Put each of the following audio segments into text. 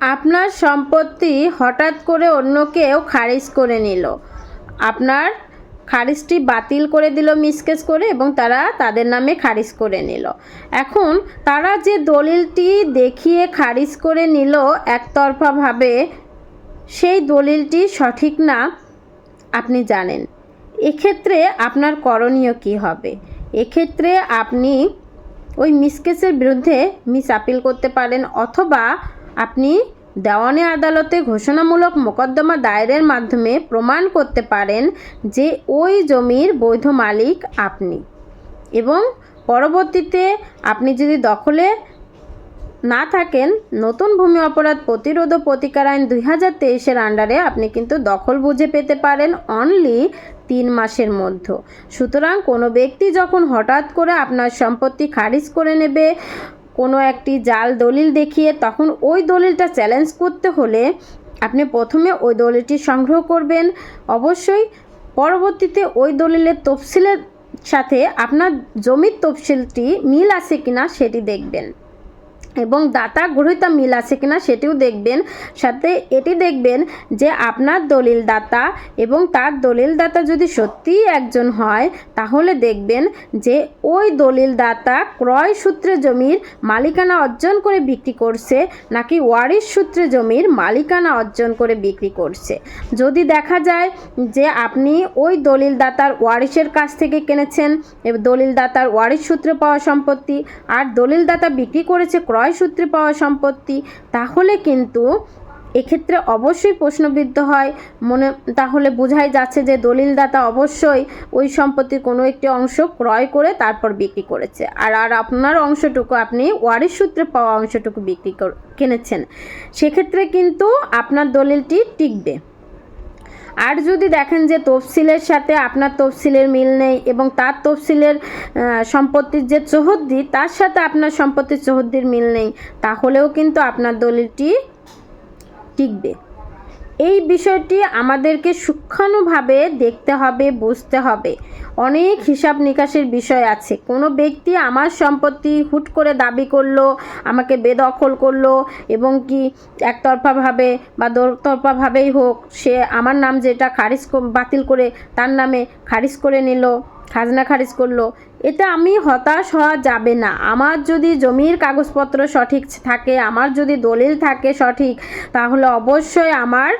আপনার সম্পত্তি হঠাৎ করে অন্য কেউ খারিজ করে নিল। আপনার খারিজটি বাতিল করে দিল মিসকেস করে এবং তারা তাদের নামে খারিজ করে নিল। এখন তারা যে দলিলটি দেখিয়ে খারিজ করে নিল একতরফাভাবে, সেই দলিলটি সঠিক না, আপনি জানেন। এক্ষেত্রে আপনার করণীয় কি হবে? এক্ষেত্রে আপনি ওই মিসকেসের বিরুদ্ধে মিস আপিল করতে পারেন অথবা আপনি দেওয়ানি আদালতে ঘোষণামূলক মোকদ্দমা দায়েরের মাধ্যমে প্রমাণ করতে পারেন যে ওই জমির বৈধ মালিক আপনি। এবং পরবর্তীতে আপনি যদি দখলে না থাকেন, নতুন ভূমি অপরাধ প্রতিরোধ ও প্রতিকার আইন দুই হাজার তেইশের আন্ডারে আপনি কিন্তু দখল বুঝে পেতে পারেন অনলি তিন মাসের মধ্যে। সুতরাং কোনো ব্যক্তি যখন হঠাৎ করে আপনার সম্পত্তি খারিজ করে নেবে কোনো একটি জাল দলিল দেখিয়ে তখন ওই দলিলটা চ্যালেঞ্জ করতে হলে আপনি প্রথমে ওই দলিলটি সংগ্রহ করবেন। অবশ্যই পরবর্তীতে ওই দলিলের তফসিলের সাথে আপনার জমির তফসিলটি মিল আছে কিনা সেটি দেখবেন। এবং দাতা গ্রহিতা মিল আছে কিনা সেটিও দেখবেন। সাথে এটি দেখবেন যে আপনার দলিল দাতা এবং তার দলিল দাতা যদি সত্যিই একজন হয়, তাহলে দেখবেন যে ওই দলিল দাতা ক্রয় সূত্রে জমির মালিকানা অর্জন করে বিক্রি করছে নাকি ওয়ারিশ সূত্রে জমির মালিকানা অর্জন করে বিক্রি করছে। যদি দেখা যায় যে আপনি ওই দলিল দাতার ওয়ারিশের কাছ থেকে কিনেছেন দলিল দাতার ওয়ারিশ সূত্রে পাওয়া সম্পত্তি, আর দলিল দাতা বিক্রি করেছে ক্রয় সূত্রে পাওয়া সম্পত্তি, তাহলে কিন্তু এক্ষেত্রে অবশ্যই প্রশ্নবিদ্ধ হয়। মনে, তাহলে বোঝাই যাচ্ছে যে দলিলদাতা অবশ্যই ওই সম্পত্তির কোনো একটি অংশ ক্রয় করে তারপর বিক্রি করেছে। আর আর আপনার অংশটুকু আপনি ওয়ারিশ সূত্রে পাওয়া অংশটুকু বিক্রি কর- কিনেছেন। সেক্ষেত্রে কিন্তু আপনার দলিলটি টিকবে। আর যদি দেখেন যে তফসিলের সাথে আপনার তফসিলের মিল নেই এবং তার তফসিলের সম্পত্তির যে চৌহদ্দি, তার সাথে আপনার সম্পত্তির চৌহদ্দির মিল নেই, তাহলেও কিন্তু আপনার দলিলটি টিকবে। এই বিষয়টি আমাদেরকে সূক্ষ্মাণুভাবে দেখতে হবে, বুঝতে হবে। অনেক হিসাব নিকাশের বিষয় আছে। কোনো ব্যক্তি আমার সম্পত্তি হুট করে দাবি করল, আমাকে বেদখল করল এবং কি একতরফাভাবে বা দোতরফাভাবেই হোক, সে আমার নাম যেটা খারিজ বাতিল করে তার নামে খারিজ করে নিল খাজনা খারিজ করল। এতে আমি হতাশ হওয়া যাবে না। আমার যদি জমির কাগজপত্র সঠিক থাকে, আমার যদি দলিল থাকে সঠিক, তাহলে অবশ্যই আমার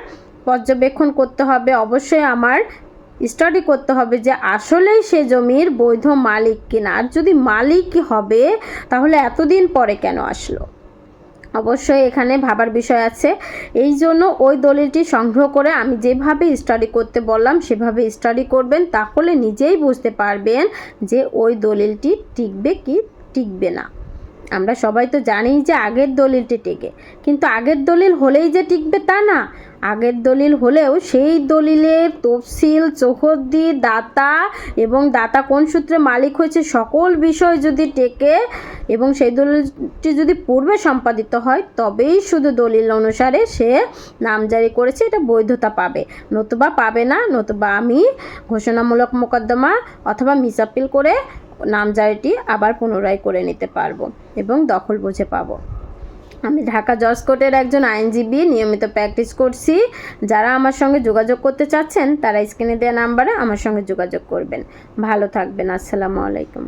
পর্যবেক্ষণ করতে হবে, অবশ্যই আমার স্টাডি করতে হবে যে আসলেই সে জমির বৈধ মালিক কিনা। আর যদি মালিক হবে, তাহলে এতদিন পরে কেন আসলো? অবশ্যই এখানে ভাবার বিষয় আছে। এই জন্য ওই দলিলটি সংগ্রহ করে আমি যেভাবে স্টাডি করতে বললাম, সেভাবে স্টাডি করবেন তাহলে নিজেই বুঝতে পারবেন যে ওই দলিলটি টিকবে কি টিকবে না। আমরা সবাই তো জানি যে আগের দলিলটি টেকে। কিন্তু আগের দলিল হলেই যে টিকবে তা না। আগের দলিল হলেও সেই দলিলের তফসিল, চৌহদ্দি, দাতা এবং দাতা কোন সূত্রে মালিক হয়েছে সকল বিষয় যদি টেকে এবং সেই দলিলটি যদি পূর্বে সম্পাদিত হয়, তবেই শুধু দলিল অনুসারে সে নামজারি করেছে, এটা বৈধতা পাবে। নতুবা পাবে না, নতুবা আমি ঘোষণামূলক মোকদ্দমা অথবা মিস আপিল করে নামজারিটি আবার পুনরায় করে নিতে পারব এবং দখল বুঝে পাবো। আমি ঢাকা জজ কোর্টের একজন আইনজীবী, নিয়মিত প্র্যাকটিস করছি। যারা আমার সঙ্গে যোগাযোগ করতে চাচ্ছেন, তারা স্ক্রিনে দেওয়া নাম্বারে আমার সঙ্গে যোগাযোগ করবেন। ভালো থাকবেন, আসসালামু আলাইকুম।